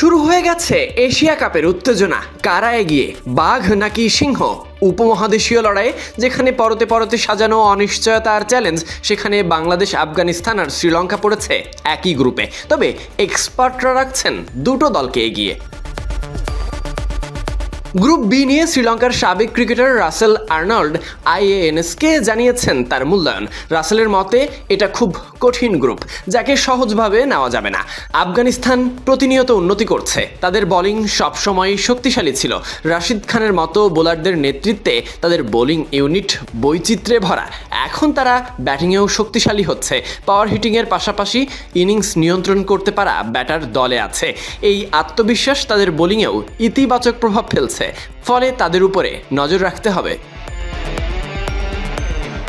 শুরু হয়ে গেছে এশিয়া কাপের উত্তেজনা। কারা এগিয়ে? বাঘ নাকি সিংহ? উপমহাদেশীয় লড়াই যেখানে পরতে পরতে সাজানো অনিশ্চয়তা আর চ্যালেঞ্জ সেখানে বাংলাদেশ, আফগানিস্তান আর শ্রীলঙ্কা পড়েছে একই গ্রুপে তবে এক্সপার্টরা রাখছেন দুটো দলকে এগিয়ে। গ্রুপ বি নিয়ে শ্রীলঙ্কার সাবেক ক্রিকেটার রাসেল আর্নল্ড আইএএনএসকে জানিয়েছেন তার মূল্যায়ন। রাসেলের মতে, এটা খুব কঠিন গ্রুপ, যাকে সহজভাবে নেওয়া যাবে না। আফগানিস্তান প্রতিনিয়ত উন্নতি করছে। তাদের বোলিং সবসময় শক্তিশালী ছিল। রাশিদ খানের মতো বোলারদের নেতৃত্বে তাদের বোলিং ইউনিট বৈচিত্র্যে ভরা। এখন তারা ব্যাটিংয়েও শক্তিশালী হচ্ছে। পাওয়ার হিটিংয়ের পাশাপাশি ইনিংস নিয়ন্ত্রণ করতে পারা ব্যাটার দলে আছে। এই আত্মবিশ্বাস তাদের বোলিংয়েও ইতিবাচক প্রভাব ফেলছে। ফলে তাদের উপরে নজর রাখতে হবে।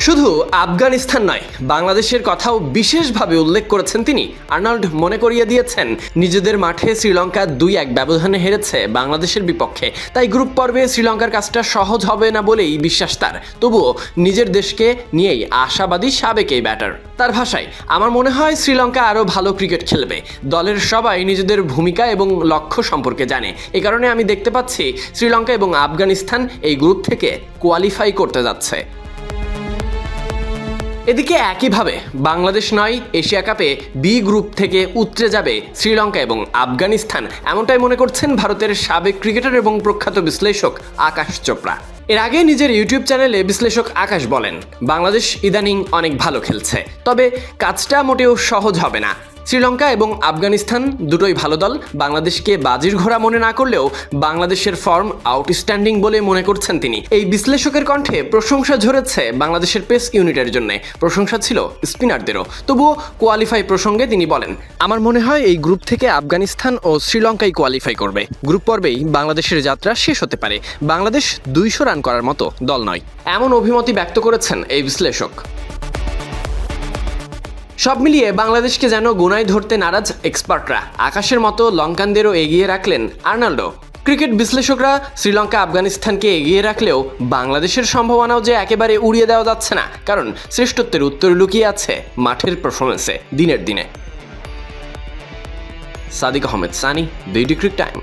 শুধু আফগানিস্তান নয়, বাংলাদেশের কথাও বিশেষভাবে উল্লেখ করেছেন তিনি। আর্নল্ড মনে করিয়ে দিয়েছেন, নিজেদের মাঠে শ্রীলঙ্কা দুই এক ব্যবধানে হেরেছে বাংলাদেশের বিপক্ষে। তাই গ্রুপ পর্বে শ্রীলঙ্কার কাজটা সহজ হবে না বলেই বিশ্বাস তার। তবুও নিজের দেশকে নিয়েই আশাবাদী সাবেক এই ব্যাটার। তার ভাষায়, আমার মনে হয় শ্রীলঙ্কা আরও ভালো ক্রিকেট খেলবে। দলের সবাই নিজেদের ভূমিকা এবং লক্ষ্য সম্পর্কে জানে। এ কারণে আমি দেখতে পাচ্ছি শ্রীলঙ্কা এবং আফগানিস্তান এই গ্রুপ থেকে কোয়ালিফাই করতে যাচ্ছে। এদিকে একইভাবে বাংলাদেশ নয়, এশিয়া কাপে বি গ্রুপ থেকে উতরে যাবে শ্রীলঙ্কা এবং আফগানিস্তান। এমনটাই মনে করছেন ভারতের সাবেক ক্রিকেটার এবং প্রখ্যাত বিশ্লেষক আকাশ চোপড়া। এর আগে নিজের ইউটিউব চ্যানেলে বিশ্লেষক আকাশ বলেন, বাংলাদেশ ইদানিং অনেক ভালো খেলছে, তবে কাজটা মোটেও সহজ হবে না। শ্রীলঙ্কা এবং আফগানিস্তান দুটোই ভালো দল। বাংলাদেশকে বাজির ঘোড়া মনে না করলেও বাংলাদেশের ফর্ম আউটস্ট্যান্ডিং বলে মনে করছেন তিনি। এই বিশ্লেষকের কণ্ঠে প্রশংসা ঝরেছে বাংলাদেশের পেস ইউনিটের জন্য। প্রশংসা ছিল স্পিনারদেরও। তবুও কোয়ালিফাই প্রসঙ্গে তিনি বলেন, আমার মনে হয় এই গ্রুপ থেকে আফগানিস্তান ও শ্রীলঙ্কাই কোয়ালিফাই করবে। গ্রুপ পর্বেই বাংলাদেশের যাত্রা শেষ হতে পারে। বাংলাদেশ দুইশো রান করার মতো দল নয়। এমন অভিমতি ব্যক্ত করেছেন এই বিশ্লেষক। সব মিলিয়ে বাংলাদেশকে যেন গোনায় ধরতে নারাজ এক্সপার্টরা। আকাশের মতো লঙ্কানদেরও এগিয়ে রাখলেন আর্নাল্ডো। ক্রিকেট বিশ্লেষকরা শ্রীলঙ্কা, আফগানিস্তানকে এগিয়ে রাখলেও বাংলাদেশের সম্ভাবনাও যে একেবারে উড়িয়ে দেওয়া যাচ্ছে না, কারণ শ্রেষ্ঠত্বের উত্তর লুকিয়ে আছে মাঠের পারফরমেন্সে দিনের দিনে। Sadiq Ahmed, Sunny beauty cric time.